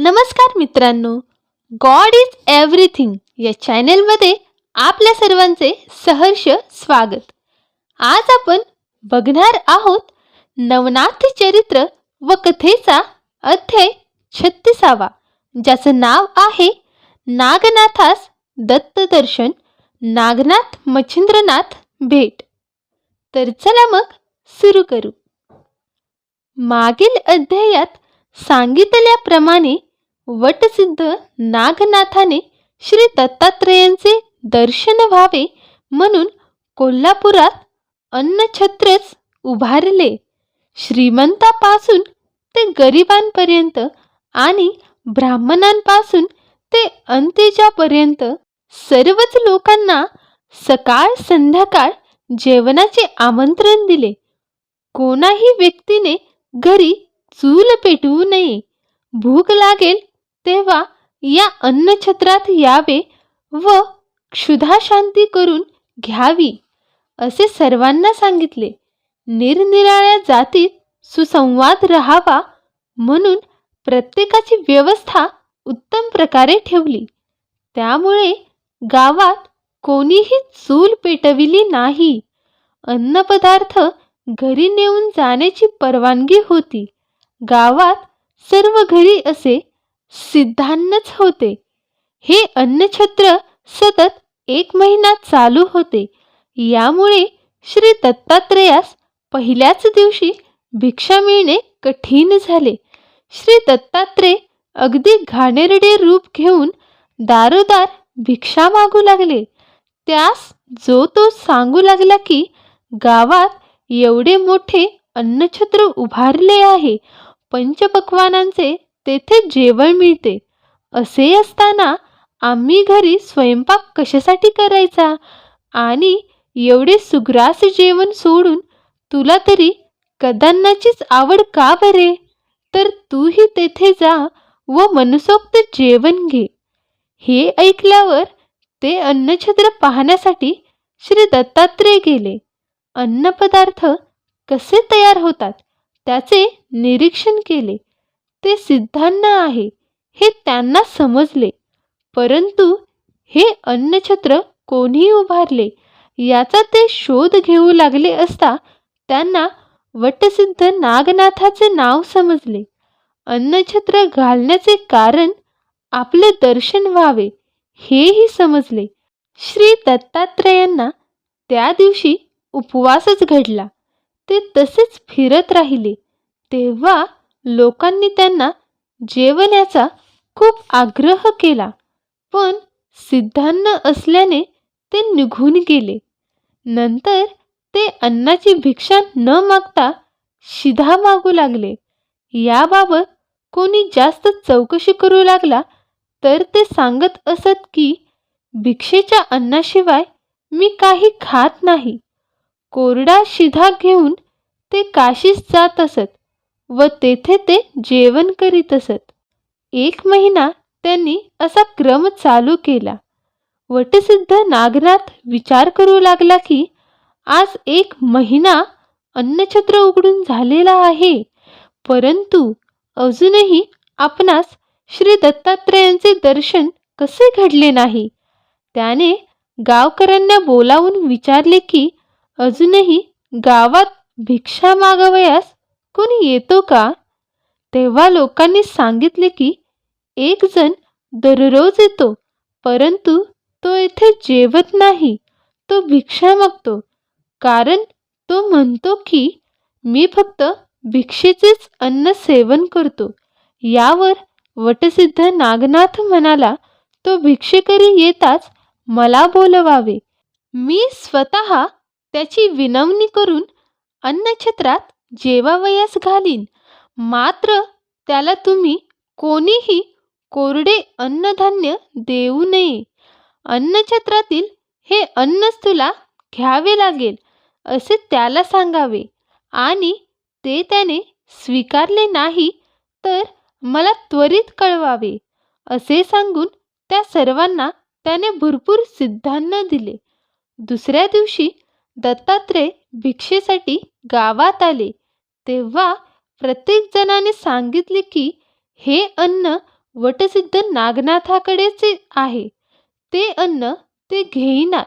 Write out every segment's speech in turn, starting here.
नमस्कार मित्रांनो. God is everything या चॅनेलमध्ये आपल्या सर्वांचे सहर्ष स्वागत. आज आपण बघणार आहोत नवनाथ चरित्र व कथेचा अध्याय छत्तीसावा ज्याचं नाव आहे नागनाथास दत्तदर्शन नागनाथ मच्छिंद्रनाथ भेट. तर चला मग सुरू करू. मागील अध्यायात सांगितल्याप्रमाणे वटसिद्ध नागनाथाने श्री दत्तात्रेयांचे दर्शन व्हावे म्हणून कोल्हापुरात अन्नछत्रच उभारले. श्रीमंतापासून ते गरिबांपर्यंत आणि ब्राह्मणांपासून ते अंत्यजापर्यंत सर्वच लोकांना सकाळ संध्याकाळ जेवणाचे आमंत्रण दिले. कोणाही व्यक्तीने घरी चूल पेटवू नये. भूक लागेल तेव्हा या अन्नछत्रात यावे व क्षुधाशांती करून घ्यावी असे सर्वांना सांगितले. निरनिराळ्या जातीत सुसंवाद राहावा म्हणून प्रत्येकाची व्यवस्था उत्तम प्रकारे ठेवली. त्यामुळे गावात कोणीही चूल पेटविली नाही. अन्नपदार्थ घरी नेऊन जाण्याची परवानगी होती. गावात सर्व घरी असे सिद्धान्नच होते. हे अन्नछत्र सतत एक महिना चालू होते. यामुळे श्री दत्तात्रेयास पहिल्याच दिवशी भिक्षा मिळणे कठीण झाले. श्री दत्तात्रेय अगदी घाणेरडे रूप घेऊन दारोदार भिक्षा मागू लागले. त्यास जो तो सांगू लागला की गावात एवढे मोठे अन्नछत्र उभारले आहे. पंचपक्वानांचे तेथे जेवण मिळते. असे असताना आम्ही घरी स्वयंपाक कशासाठी करायचा? आणि एवढे सुग्रास जेवण सोडून तुला तरी कदांनाचीच आवड का बरे? तर तूही तेथे जा व मनसोक्त जेवण घे. हे ऐकल्यावर ते अन्नछत्र पाहण्यासाठी श्री दत्तात्रेय गेले. अन्नपदार्थ कसे तयार होतात त्याचे निरीक्षण केले. ते सिद्धांना आहे. हे त्यांना समजले. परंतु हे अन्नछत्र कोणी उभारले? याचा ते शोध घेऊ लागले असता त्यांना वटसिद्ध नागनाथाचे नाव समजले. अन्नछत्र घालण्याचे कारण आपले दर्शन व्हावे हेही समजले. श्री दत्तात्रयांना त्या दिवशी उपवासच घडला. ते तसेच फिरत राहिले. तेव्हा लोकांनी त्यांना जेवण्याचा खूप आग्रह केला. पण सिद्धान्न असल्याने ते निघून गेले. नंतर ते अन्नाची भिक्षा न मागता शिधा मागू लागले. याबाबत कोणी जास्त चौकशी करू लागला तर ते सांगत असत की भिक्षेच्या अन्नाशिवाय मी काही खात नाही. कोरडा शिधा घेऊन ते काशीस जात असत. व तेथे ते जेवण करीत असत. एक महिना त्यांनी असा क्रम चालू केला. वटसिद्ध नागनाथ विचार करू लागला की आज एक महिना अन्नछत्र उघडून झालेला आहे. परंतु अजूनही आपणास श्री दत्तात्रेयांचे दर्शन कसे घडले नाही? त्याने गावकऱ्यांना बोलावून विचारले की अजूनही गावात भिक्षा मागावयास कोणी येतो का? तेव्हा लोकांनी सांगितले की एक जण दररोज येतो परंतु तो येथे जेवत नाही तो भिक्षा मागतो. कारण तो म्हणतो की मी फक्त भिक्षेचेच अन्न सेवन करतो. यावर वटसिद्ध नागनाथ म्हणाला तो भिक्षेकरी येताच मला बोलवावे. मी स्वतः त्याची विनवणी करून अन्नछत्रात जेवावयास घालीन मात्र त्याला तुम्ही कोणीही कोरडे अन्नधान्य देऊ नये. अन्नछत्रातील हे अन्नच तुला घ्यावे लागेल असे त्याला सांगावे. आणि ते त्याने स्वीकारले नाही तर मला त्वरित कळवावे असे सांगून त्या सर्वांना त्याने भरपूर सिद्धान्न दिले. दुसऱ्या दिवशी दत्तात्रेय भिक्षेसाठी गावात आले. तेव्हा प्रत्येक जणाने सांगितले की हे अन्न वटसिद्ध नागनाथाकडेच आहे. ते अन्न ते घेईनात.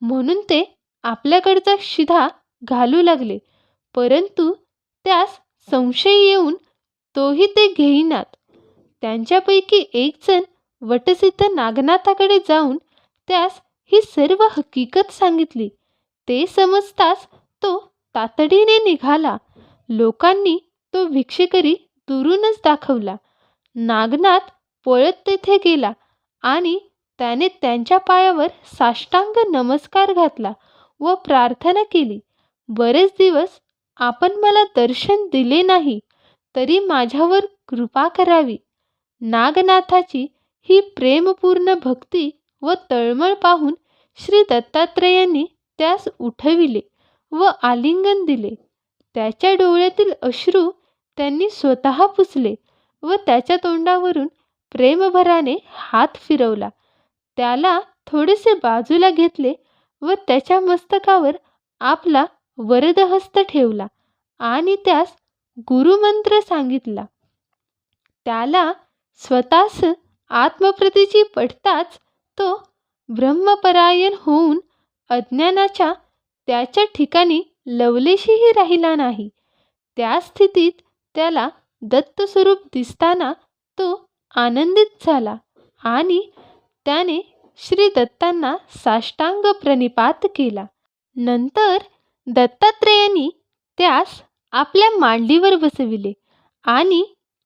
म्हणून ते आपल्याकडचा शिधा घालू लागले. परंतु त्यास संशय येऊन तोही ते घेईनात. त्यांच्यापैकी एक जण वटसिद्ध नागनाथाकडे जाऊन त्यास ही सर्व हकीकत सांगितली. ते समजताच तो तातडीने निघाला. लोकांनी तो भिक्षेकरी दुरूनच दाखवला. नागनाथ पळत तेथे गेला आणि त्याने त्यांच्या पायावर साष्टांग नमस्कार घातला व प्रार्थना केली. बरेच दिवस आपण मला दर्शन दिले नाही तरी माझ्यावर कृपा करावी. नागनाथाची ही प्रेमपूर्ण भक्ती व तळमळ पाहून श्री दत्तात्रेयांनी त्यास उठविले. व आलिंगन दिले. त्याच्या डोळ्यातील अश्रू त्यांनी स्वतः पुसले व त्याच्या तोंडावरून प्रेमभराने हात फिरवला. त्याला थोडेसे बाजूला घेतले व त्याच्या मस्तकावर आपला वरदहस्त ठेवला आणि त्यास गुरुमंत्र सांगितला. त्याला स्वतःस आत्मप्रतीची पटताच तो ब्रह्मपरायण होऊन अज्ञानाच्या त्याच्या ठिकाणी लवलेशीही राहिला नाही. त्या स्थितीत त्याला दत्तस्वरूप दिसताना तो आनंदित झाला आणि त्याने श्री दत्तांना साष्टांग प्रणिपात केला. नंतर दत्तात्रेयांनी त्यास आपल्या मांडीवर बसविले आणि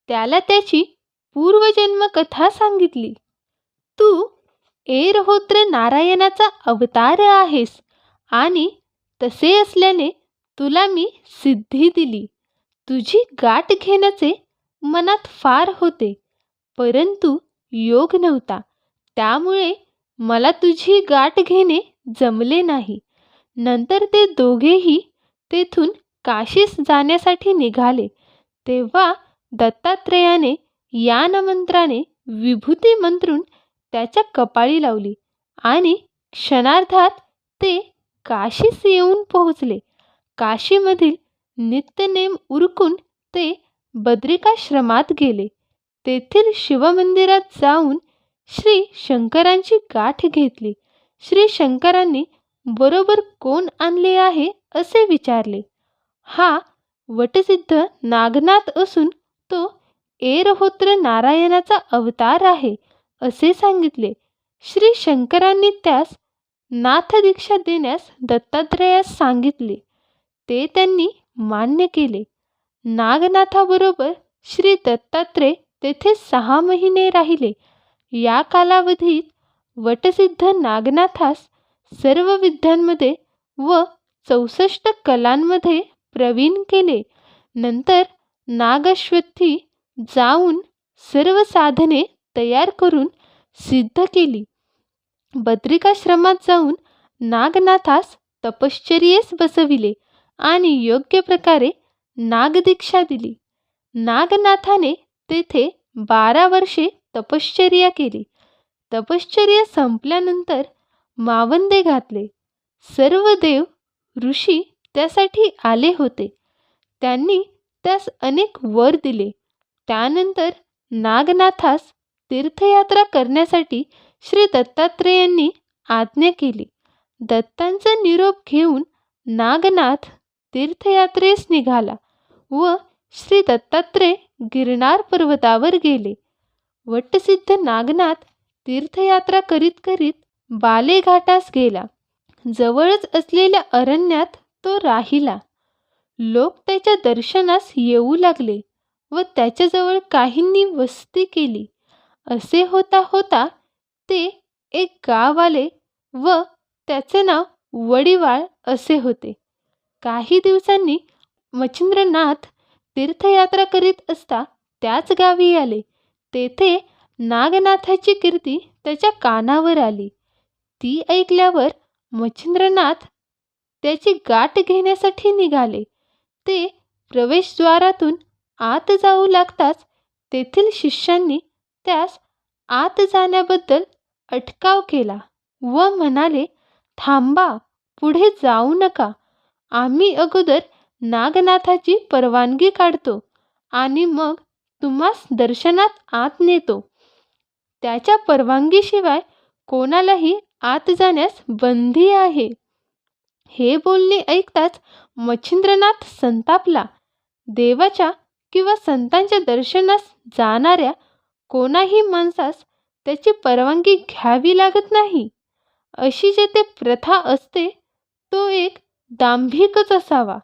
त्याला त्याची पूर्वजन्म कथा सांगितली. तू एरहोत्र नारायणाचा अवतार आहेस आणि तसे असल्याने तुला मी सिद्धी दिली. तुझी गाठ घेण्याचे मनात फार होते परंतु योग नव्हता. त्यामुळे मला तुझी गाठ घेणे जमले नाही. नंतर ते दोघेही तेथून काशीस जाण्यासाठी निघाले. तेव्हा दत्तात्रेयाने यानमंत्राने विभूती मंत्रून त्याच्या कपाळी लावली आणि क्षणार्धात ते काशीस येऊन पोहोचले. काशीमधील नित्यनेम उरकून ते बद्रिकाश्रमात गेले. तेथील शिवमंदिरात जाऊन श्री शंकरांची गाठ घेतली. श्री शंकरांनी बरोबर कोण आणले आहे असे विचारले. हा वटसिद्ध नागनाथ असून तो एरहोत्र नारायणाचा अवतार आहे असे सांगितले. श्री शंकरांनी त्यास नाथदीक्षा देण्यास दत्तात्रेयास सांगितले. ते त्यांनी मान्य केले. नागनाथाबरोबर श्री दत्तात्रेय तेथे सहा महिने राहिले. या कालावधीत वटसिद्ध नागनाथास सर्व विद्यांमध्ये व चौसष्ट कलांमध्ये प्रवीण केले. नंतर नागश्वथी जाऊन सर्व साधने तयार करून सिद्ध केली. बद्रिकाश्रमात जाऊन नागनाथास तपश्चर्येस बसविले आणि योग्य प्रकारे नागदीक्षा दिली. नागनाथाने तेथे बारा वर्षे तपश्चर्या केली. तपश्चर्या संपल्यानंतर मावंदे घातले. सर्व देव ऋषी त्यासाठी आले होते. त्यांनी त्यास अनेक वर दिले. त्यानंतर नागनाथास तीर्थयात्रा करण्यासाठी श्री दत्तात्रेयांनी आज्ञा केली. दत्तांचा निरोप घेऊन नागनाथ तीर्थयात्रेस निघाला व श्री दत्तात्रेय गिरनार पर्वतावर गेले. वटसिद्ध नागनाथ तीर्थयात्रा करीत करीत बालेघाटास गेला. जवळच असलेल्या अरण्यात तो राहिला. लोक त्याच्या दर्शनास येऊ लागले व त्याच्याजवळ काहींनी वस्ती केली. असे होता होता ते एक गाव आले व त्याचे नाव वडिवाळ असे होते. काही दिवसांनी मच्छिंद्रनाथ तीर्थयात्रा करीत असता त्याच गावी आले. तेथे नागनाथाची कीर्ती त्याच्या कानावर आली. ती ऐकल्यावर मच्छिंद्रनाथ त्याची गाठ घेण्यासाठी निघाले. ते प्रवेशद्वारातून आत जाऊ लागताच तेथील शिष्यांनी त्यास आत जाण्याबद्दल अटकाव केला व म्हणाले थांबा पुढे जाऊ नका. आम्ही अगोदर नागनाथाची परवानगी काढतो आणि मग तुम्हास दर्शनात आत नेतो. त्याच्या परवानगीशिवाय कोणालाही आत जाण्यास बंदी आहे. हे बोलणे ऐकताच मच्छिंद्रनाथ संतापला. देवाच्या किंवा संतांच्या दर्शनास जाणाऱ्या कोणाही माणसास त्याची परवानगी घ्यावी लागत नाही. अशी जेथे प्रथा असते तो एक दांभिकच असावा.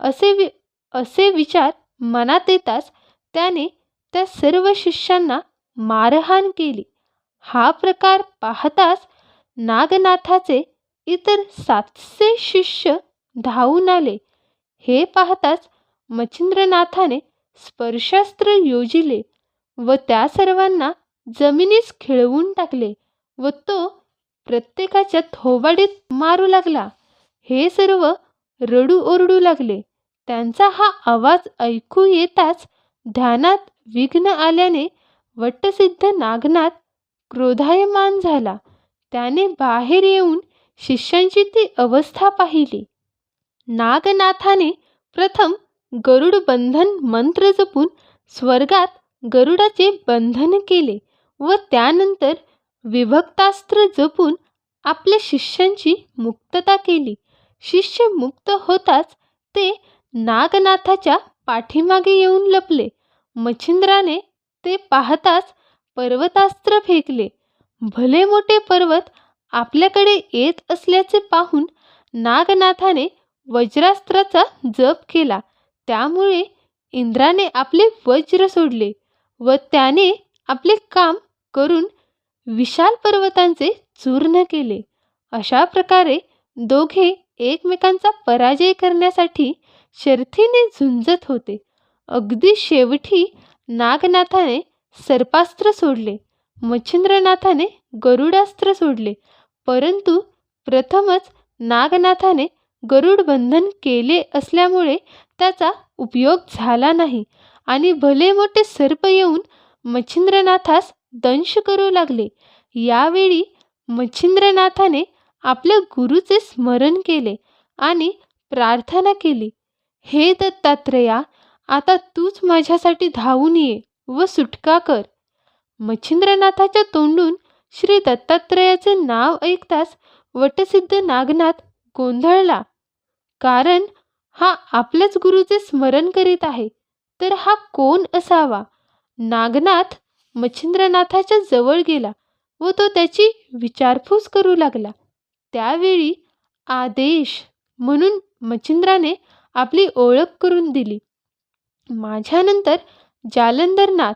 असे वि असे विचार मनात येताच त्याने त्या सर्व शिष्यांना मारहाण केली. हा प्रकार पाहताच नागनाथाचे इतर सातशे शिष्य धावून आले. हे पाहताच मच्छिंद्रनाथाने स्पर्शास्त्र योजिले व त्या सर्वांना जमिनीस खिळवून टाकले व तो प्रत्येकाच्या थोबाडीत मारू लागला. हे सर्व रडू ओरडू लागले. त्यांचा हा आवाज ऐकू येताच ध्यानात विघ्न आल्याने वटसिद्ध नागनाथ क्रोधायमान झाला. त्याने बाहेर येऊन शिष्यांची ती अवस्था पाहिली. नागनाथाने प्रथम गरुड बंधन मंत्र जपून स्वर्गात गरुडाचे बंधन केले. व त्यानंतर विभक्तास्त्र जपून आपल्या शिष्यांची मुक्तता केली. शिष्य मुक्त होताच ते नागनाथाच्या पाठीमागे येऊन लपले. मच्छिंद्राने ते पाहताच पर्वतास्त्र फेकले. भले मोठे पर्वत आपल्याकडे येत असल्याचे पाहून नागनाथाने वज्रास्त्राचा जप केला. त्यामुळे इंद्राने आपले वज्र सोडले व त्याने आपले काम करून विशाल पर्वतांचे चूर्ण केले. अशा प्रकारे दोघे एकमेकांचा पराजय करण्यासाठी शर्थीने झुंजत होते. अगदी शेवटी नागनाथाने सर्पास्त्र सोडले. मच्छिंद्रनाथाने गरुडास्त्र सोडले. परंतु प्रथमच नागनाथाने गरुड बंधन केले असल्यामुळे त्याचा उपयोग झाला नाही आणि भले मोठे सर्प येऊन मच्छिंद्रनाथास दंश करू लागले. यावेळी मच्छिंद्रनाथाने आपल्या गुरुचे स्मरण केले आणि प्रार्थना केली हे दत्तात्रेया आता तूच माझ्यासाठी धावून ये व सुटका कर मच्छिंद्रनाथाच्या तोंडून श्री दत्तात्रेयाचे नाव ऐकताच वटसिद्ध नागनाथ गोंधळला. कारण हा आपल्याच गुरुचे स्मरण करीत आहे तर हा कोण असावा? नागनाथ मच्छिंद्रनाथाच्या जवळ गेला व तो त्याची विचारपूस करू लागला. त्यावेळी आदेश म्हणून मच्छिंद्राने आपली ओळख करून दिली. माझ्यानंतर जालंधरनाथ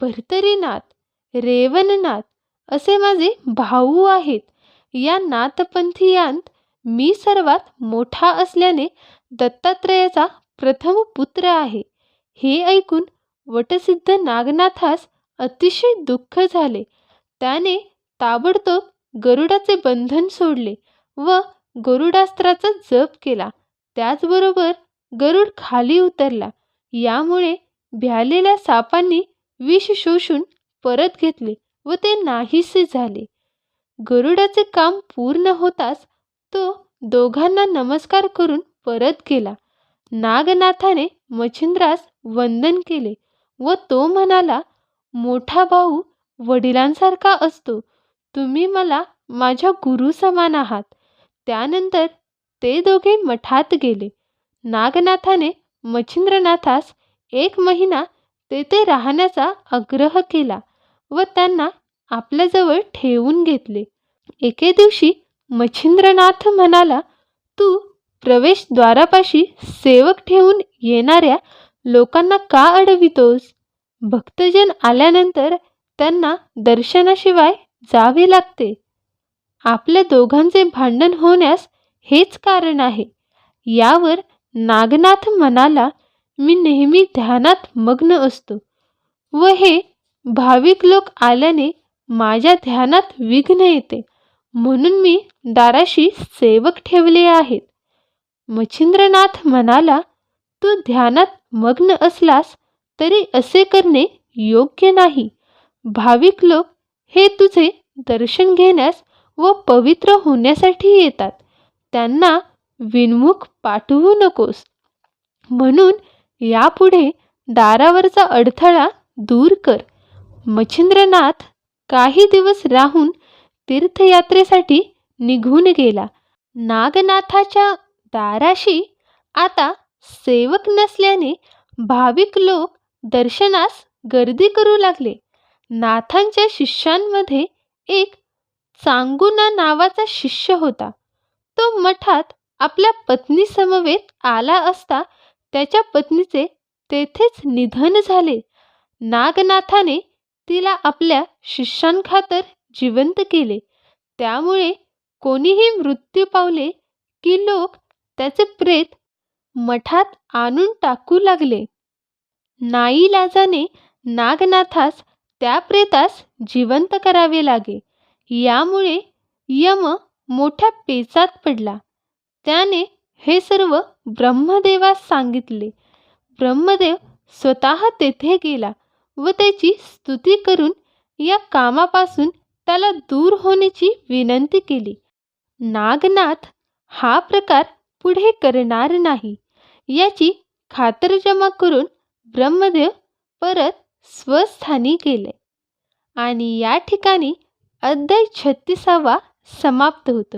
भर्तरीनाथ रेवणनाथ असे माझे भाऊ आहेत. या नाथपंथीयांत मी सर्वात मोठा असल्याने दत्तात्रेयाचा प्रथम पुत्र आहे. हे ऐकून वटसिद्ध नागनाथास अतिशय दुःख झाले. त्याने ताबडतोब गरुडाचे बंधन सोडले व गरुडास्त्राचा जप केला. त्याचबरोबर गरुड खाली उतरला. यामुळे भ्यालेल्या सापांनी विष शोषून परत घेतले व ते नाहीसे झाले. गरुडाचे काम पूर्ण होताच तो दोघांना नमस्कार करून परत गेला. नागनाथाने मच्छिंद्रास वंदन केले व तो म्हणाला मोठा भाऊ वडिलांसारखा असतो. तुम्ही मला माझ्या गुरु समान आहात. त्यानंतर ते दोघे मठात गेले. नागनाथाने मच्छिंद्रनाथास एक महिना तेथे राहण्याचा आग्रह केला व त्यांना आपल्याजवळ ठेवून घेतले. एके दिवशी मच्छिंद्रनाथ म्हणाला तू प्रवेशद्वारापाशी सेवक ठेवून येणाऱ्या लोकांना का अडवितोस? भक्तजन आल्यानंतर त्यांना दर्शनाशिवाय जावे लागते. आपल्या दोघांचे भांडण होण्यास हेच कारण आहे. यावर नागनाथ म्हणाला मी नेहमी ध्यानात मग्न असतो. व हे भाविक लोक आल्याने माझ्या ध्यानात विघ्न येते. म्हणून मी दाराशी सेवक ठेवले आहेत. मच्छिंद्रनाथ म्हणाला तू ध्यानात मग्न असलास तरी असे करणे योग्य नाही. भाविक लोक हे तुझे दर्शन घेण्यास व पवित्र होण्यासाठी येतात. त्यांना विनमुख पाठवू नकोस. म्हणून यापुढे दारावरचा अडथळा दूर कर. मच्छिंद्रनाथ काही दिवस राहून तीर्थयात्रेसाठी निघून गेला. नागनाथाच्या दाराशी आता सेवक नसल्याने भाविक लोक दर्शनास गर्दी करू लागले. नाथांच्या शिष्यांमध्ये एक चांगुना नावाचा शिष्य होता. तो मठात आपल्या पत्नीसमवेत आला असता त्याच्या पत्नीचे तेथेच निधन झाले. नागनाथाने तिला आपल्या शिष्यांखातर जिवंत केले. त्यामुळे कोणीही मृत्यू पावले की लोक त्याचे प्रेत मठात आणून टाकू लागले. नाईलाजाने नागनाथास त्या प्रेतास जिवंत करावे लागे. यामुळे यम मोठ्या पेचात पडला. त्याने हे सर्व ब्रह्मदेवास सांगितले. ब्रह्मदेव स्वतः तेथे गेला व त्याची स्तुती करून या कामापासून त्याला दूर होण्याची विनंती केली. नागनाथ हा प्रकार पुढे करणार नाही. याची खातरजमा करून ब्रह्मदेव परत स्वस्थानी गेले. आणि या ठिकाणी अध्याय छत्तीसावा समाप्त होतो.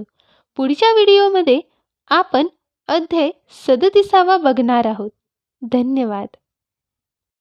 पुढच्या व्हिडिओमध्ये आपण अध्याय सदतीसावा बघणार आहोत. धन्यवाद.